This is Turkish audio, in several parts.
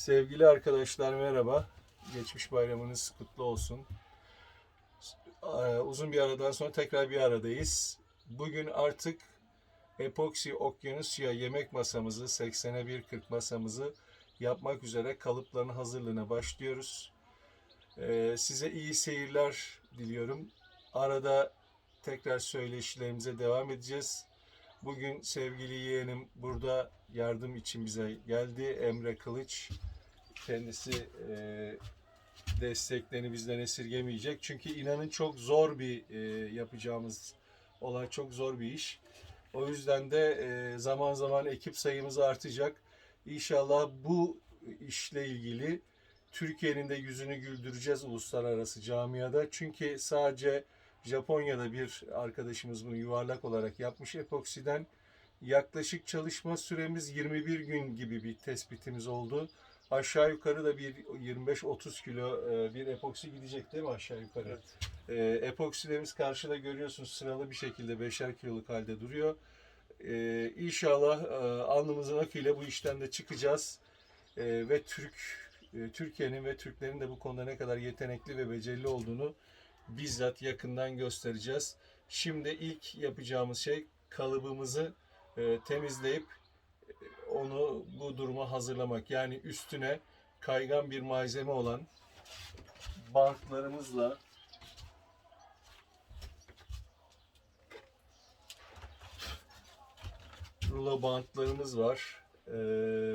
Sevgili arkadaşlar merhaba. Geçmiş bayramınız kutlu olsun. Ee, Uzun bir aradan sonra tekrar bir aradayız. Bugün artık epoksi okyanusya yemek masamızı 80'e 1.40 masamızı yapmak üzere kalıpların hazırlığına başlıyoruz. Ee, size iyi seyirler diliyorum. Arada tekrar söyleşilerimize devam edeceğiz. Bugün sevgili yeğenim burada yardım için bize geldi. Emre Kılıç. Kendisi e, desteklerini bizden esirgemeyecek. Çünkü inanın çok zor bir e, yapacağımız olay çok zor bir iş. O yüzden de e, zaman zaman ekip sayımız artacak. İnşallah bu işle ilgili Türkiye'nin de yüzünü güldüreceğiz uluslararası camiada. Çünkü sadece Japonya'da bir arkadaşımız bunu yuvarlak olarak yapmış epoksiden. Yaklaşık çalışma süremiz 21 gün gibi bir tespitimiz oldu. Aşağı yukarı da bir 25-30 kilo e, bir epoksi gidecek değil mi aşağı yukarı? E, epoksilerimiz karşıda görüyorsunuz sıralı bir şekilde 5'er kiloluk halde duruyor. E, İnşallah e, alnımızın akıyla bu işten de çıkacağız. E, ve Türk e, Türkiye'nin ve Türklerin de bu konuda ne kadar yetenekli ve becerili olduğunu bizzat yakından göstereceğiz. Şimdi ilk yapacağımız şey kalıbımızı e, temizleyip e, onu bu duruma hazırlamak. Yani üstüne kaygan bir malzeme olan bantlarımızla rulo bantlarımız var. Ee,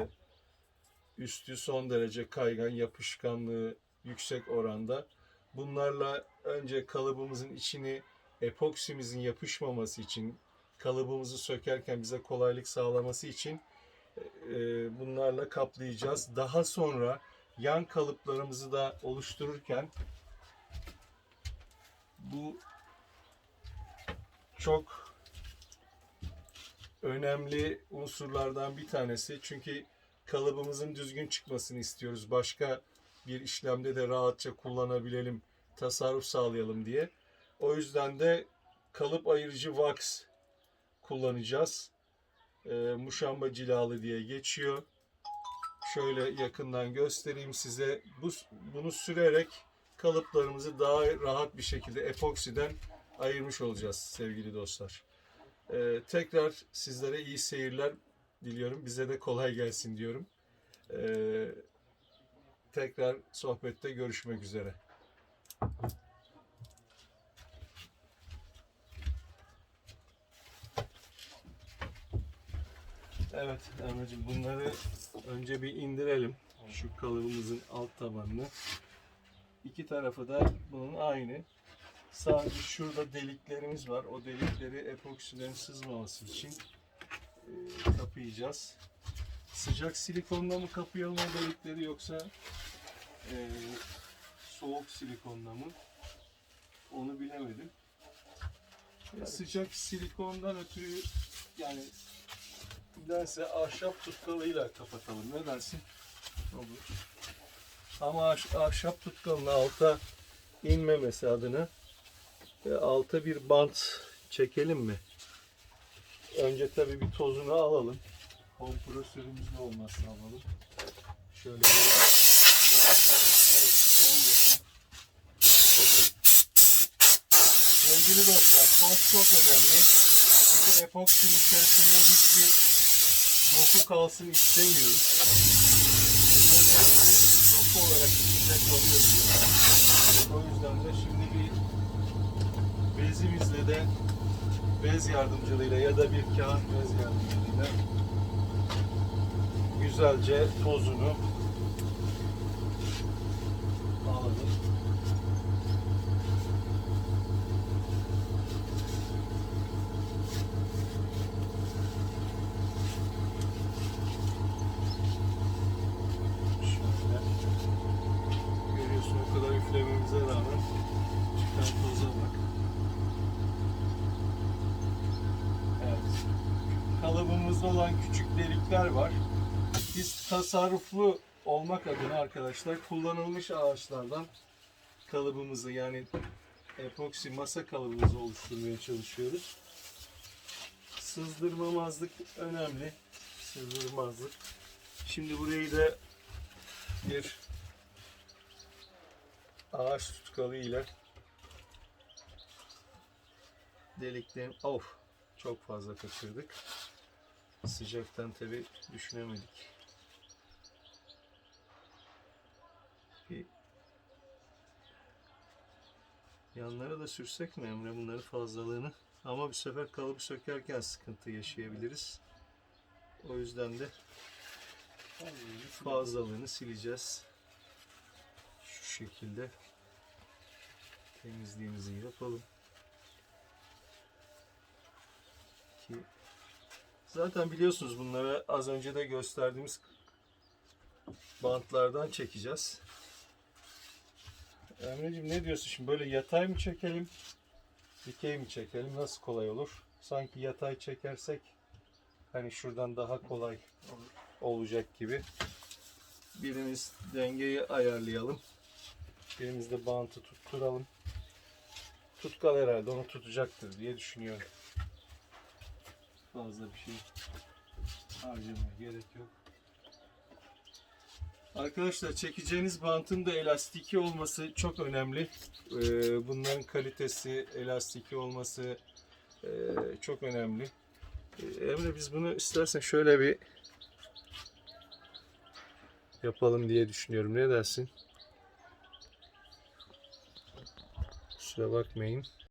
üstü son derece kaygan, yapışkanlığı yüksek oranda. Bunlarla önce kalıbımızın içini epoksimizin yapışmaması için, kalıbımızı sökerken bize kolaylık sağlaması için e, bunlarla kaplayacağız. Daha sonra yan kalıplarımızı da oluştururken bu çok önemli unsurlardan bir tanesi. Çünkü kalıbımızın düzgün çıkmasını istiyoruz. Başka bir işlemde de rahatça kullanabilelim, tasarruf sağlayalım diye. O yüzden de kalıp ayırıcı wax kullanacağız. Ee, muşamba cilalı diye geçiyor. Şöyle yakından göstereyim size. Bu, bunu sürerek kalıplarımızı daha rahat bir şekilde epoksiden ayırmış olacağız sevgili dostlar. Ee, tekrar sizlere iyi seyirler diliyorum. Bize de kolay gelsin diyorum. Ee, tekrar sohbette görüşmek üzere. Evet Emre'cim bunları önce bir indirelim. Şu kalıbımızın alt tabanını. İki tarafı da bunun aynı. Sadece şurada deliklerimiz var. O delikleri epoksilerin sızmaması için e, kapayacağız. Sıcak silikonla mı kapayalım o delikleri yoksa e, soğuk silikonla mı? Onu bilemedim. E, sıcak silikondan ötürü yani nedense ahşap tutkalıyla kapatalım. Ne dersin? Olur. Ama ahş- ahşap tutkalının alta inmemesi adına e, alta bir bant çekelim mi? Önce tabii bir tozunu alalım. Kompresörümüz ne olmazsa alalım. Şöyle bir. Sevgili dostlar, toz çok önemli. Çünkü epoksinin içerisinde hiçbir doku kalsın istemiyoruz. Bunların hepsi doku olarak içinde kalıyor. O yüzden de şimdi bir bezimizle de bez yardımcılığıyla ya da bir kağıt bez yardımcılığıyla güzelce tozunu alalım. Şöyle. Görüyorsun o kadar üflememize rağmen çıkan toza bak. Evet. Kalıbımızda olan küçük delikler var. Biz tasarruflu olmak adına arkadaşlar kullanılmış ağaçlardan kalıbımızı yani epoksi masa kalıbımızı oluşturmaya çalışıyoruz. Sızdırmamazlık önemli. Sızdırmazlık. Şimdi burayı da bir ağaç tutkalı ile deliklerin of çok fazla kaçırdık. Sıcaktan tabi düşünemedik. Bir yanlara da sürsek mi Emre bunların fazlalığını? Ama bu sefer kalıbı sökerken sıkıntı yaşayabiliriz. O yüzden de fazlalığını sileceğiz. Şu şekilde temizliğimizi yapalım. Ki zaten biliyorsunuz bunları az önce de gösterdiğimiz bantlardan çekeceğiz. Emre'cim ne diyorsun şimdi böyle yatay mı çekelim dikey mi çekelim nasıl kolay olur? Sanki yatay çekersek hani şuradan daha kolay olacak gibi. Birimiz dengeyi ayarlayalım. Birimiz de bantı tutturalım. Tutkal herhalde onu tutacaktır diye düşünüyorum. Fazla bir şey harcamaya gerek yok. Arkadaşlar çekeceğiniz bantın da elastiki olması çok önemli. Ee, bunların kalitesi, elastiki olması e, çok önemli. Ee, Emre biz bunu istersen şöyle bir yapalım diye düşünüyorum. Ne dersin? Kusura bakmayın.